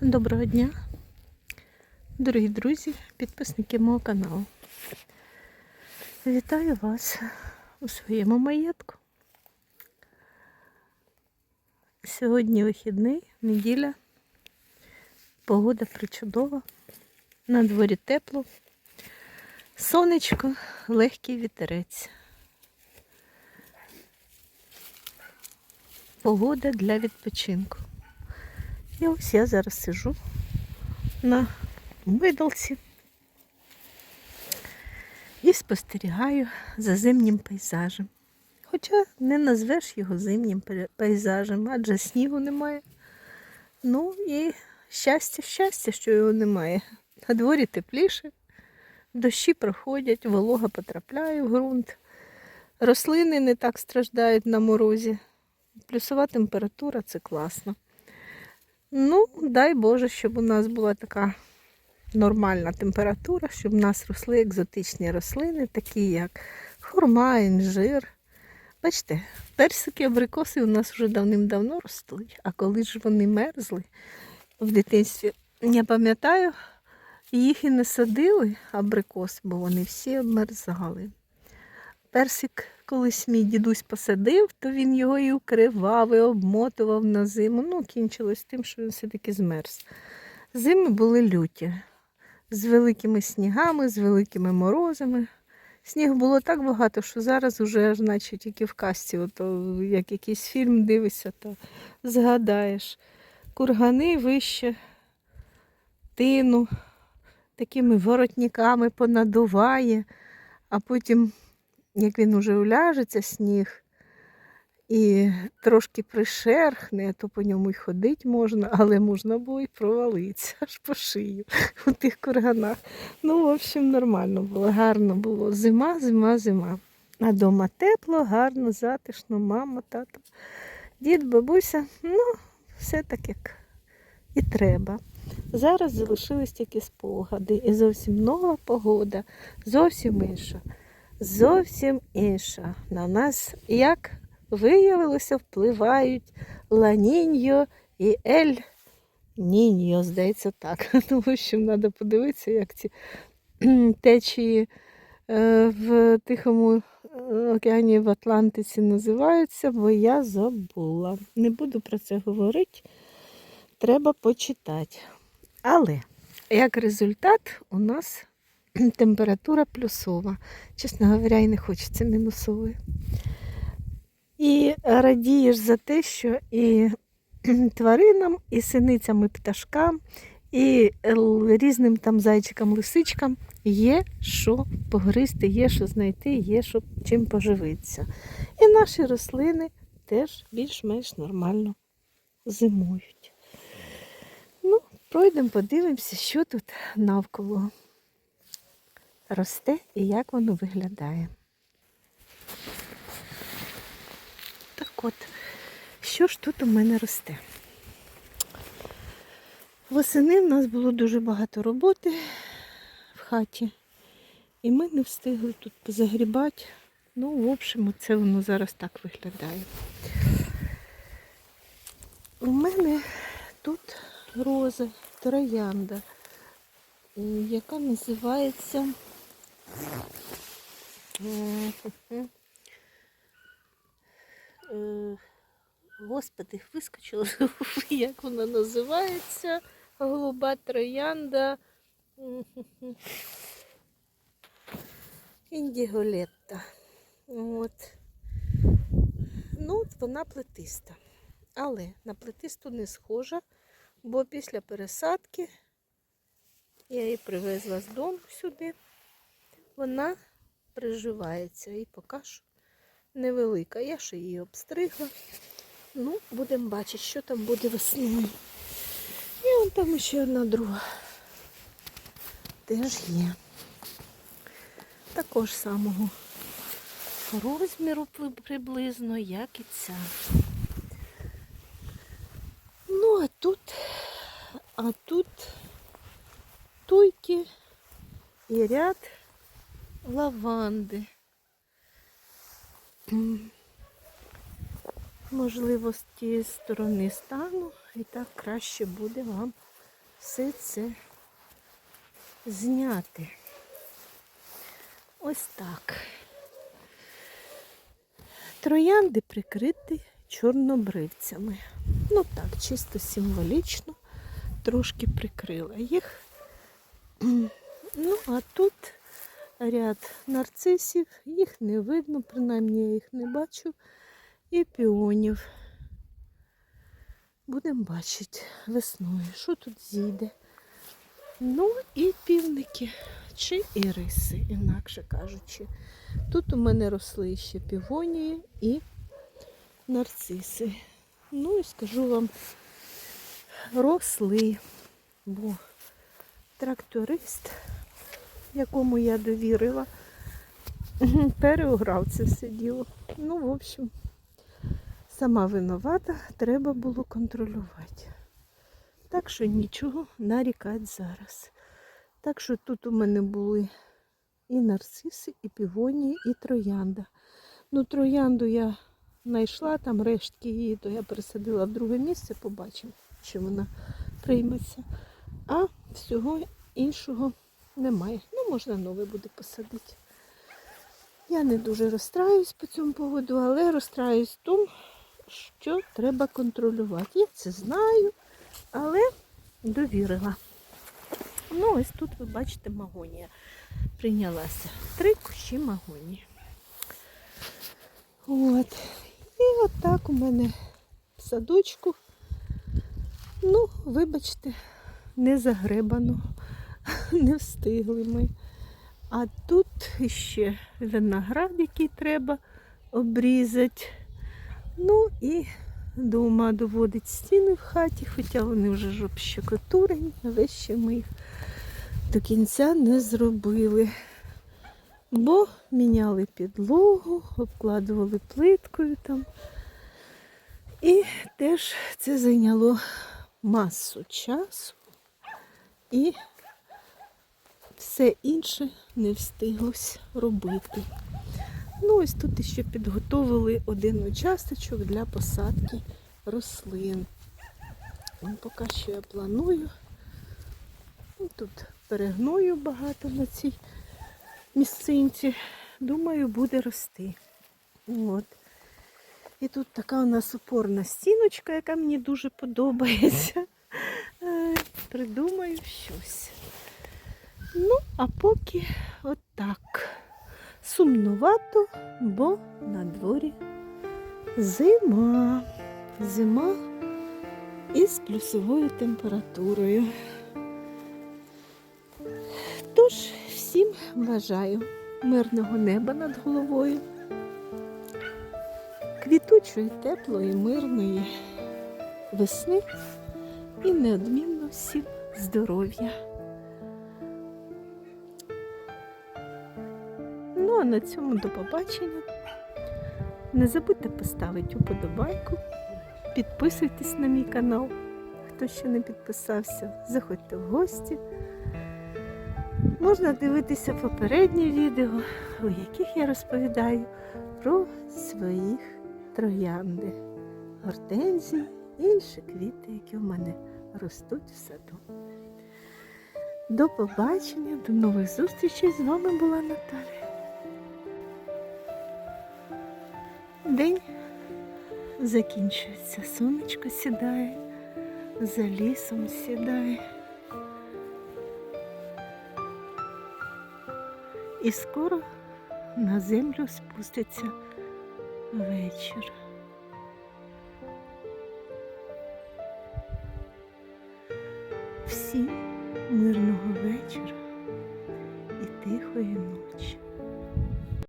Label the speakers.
Speaker 1: Доброго дня, дорогі друзі, підписники мого каналу. Вітаю вас у своєму маєтку. Сьогодні вихідний, неділя. Погода причудова. На дворі тепло. Сонечко, легкий вітерець. Погода для відпочинку. І ось я зараз сижу на видалці і спостерігаю за зимнім пейзажем. Хоча не назвеш його зимнім пейзажем, адже снігу немає. Ну і щастя, щастя, що його немає. На дворі тепліше, дощі проходять, волога потрапляє в ґрунт, рослини не так страждають на морозі. Плюсова температура це класно. Ну, дай Боже, щоб у нас була така нормальна температура, щоб у нас росли екзотичні рослини, такі як хурма, інжир. Бачите, персики, абрикоси у нас вже давним-давно ростуть, а коли ж вони мерзли в дитинстві, я пам'ятаю, їх і не садили абрикоси, бо вони всі обмерзали. Персик колись мій дідусь посадив, то він його і укривав, і обмотував на зиму. Ну, кінчилось тим, що він все-таки змерз. Зими були люті, з великими снігами, з великими морозами. Сніг було так багато, що зараз уже наче тільки в касті, ото, як якийсь фільм дивишся, то згадаєш. Кургани вище тину, такими воротниками понадуває, а потім як він уже уляжеться сніг і трошки пришерхне, то по ньому й ходить можна, але можна було й провалитися аж по шию у тих курганах. Ну, в общем, нормально було, гарно було. Зима, зима, зима. А дома тепло, гарно, затишно, мама, тато, дід, бабуся. Ну, все так, як і треба. Зараз залишились тільки спогади. І зовсім нова погода, зовсім інша зовсім інша. На нас, як виявилося, впливають Ланіньо і Ель Ніньо, здається, так. Тому що треба подивитися, як ці течії е, в Тихому е, океані в Атлантиці називаються, бо я забула. Не буду про це говорити, треба почитати. Але як результат, у нас температура плюсова. Чесно говоря, і не хочеться мінусової. І радієш за те, що і тваринам, і синицям, і пташкам, і різним там зайчикам, лисичкам є що погризти, є що знайти, є що чим поживитися. І наші рослини теж більш-менш нормально зимують. Ну, пройдемо, подивимося, що тут навколо росте і як воно виглядає. Так от, що ж тут у мене росте? Восени в нас було дуже багато роботи в хаті, і ми не встигли тут позагрібати. Ну, в общем, це воно зараз так виглядає. У мене тут роза, троянда, яка називається Господи, вискочила, як вона називається. Голуба троянда. Індіголетта. От. Ну, от вона плетиста. Але на плетисту не схожа, бо після пересадки я її привезла з дому сюди вона приживається і поки що невелика. Я ще її обстригла. Ну, будемо бачити, що там буде весною. І вон там ще одна друга. Теж є. Також самого розміру приблизно, як і ця. Ну, а тут, а тут туйки і ряд лаванди. Можливо, з тієї сторони стану і так краще буде вам все це зняти. Ось так. Троянди прикриті чорнобривцями. Ну так, чисто символічно трошки прикрила їх. Ну, а тут ряд нарцисів, їх не видно, принаймні я їх не бачу. І піонів. Будемо бачити весною, що тут зійде. Ну і півники чи іриси, інакше кажучи. Тут у мене росли ще півонії і нарциси. Ну і скажу вам, росли, бо тракторист, якому я довірила, переограв це все діло. Ну, в общем, сама винувата, треба було контролювати. Так що нічого нарікати зараз. Так що тут у мене були і нарциси, і півонії, і троянда. Ну, троянду я знайшла, там рештки її, то я пересадила в друге місце, побачимо, чи вона прийметься. А всього іншого немає. Ну, можна нове буде посадити. Я не дуже розстраюсь по цьому поводу, але розстраюсь в тому, що треба контролювати. Я це знаю, але довірила. Ну, ось тут ви бачите магонія прийнялася. Три кущі магонії. От. І отак у мене в садочку. Ну, вибачте, не загребано, не встигли ми. А тут ще виноград, який треба обрізати. Ну і дома доводить стіни в хаті, хоча вони вже ж общекотурені, але ще ми їх до кінця не зробили. Бо міняли підлогу, обкладували плиткою там. І теж це зайняло масу часу і все інше не встиглось робити. Ну, ось тут ще підготовили один участочок для посадки рослин. Поки що я планую. Ну, Тут перегною багато на цій місцинці. Думаю, буде рости. От. І тут така у нас опорна стіночка, яка мені дуже подобається. Е, Придумаю щось. Ну, а поки отак. Сумнувато, бо на дворі зима. Зима із плюсовою температурою. Тож всім бажаю мирного неба над головою, квітучої, теплої, мирної весни і неодмінно всім здоров'я. Ну а на цьому до побачення. Не забудьте поставити уподобайку, підписуйтесь на мій канал, хто ще не підписався, заходьте в гості. Можна дивитися попередні відео, у яких я розповідаю про своїх троянди, гортензії і інші квіти, які в мене ростуть в саду. До побачення, до нових зустрічей. З вами була Наталя. День закінчується, сонечко сідає, за лісом сідає. І скоро на землю спуститься вечір. Всім мирного вечора і тихої ночі.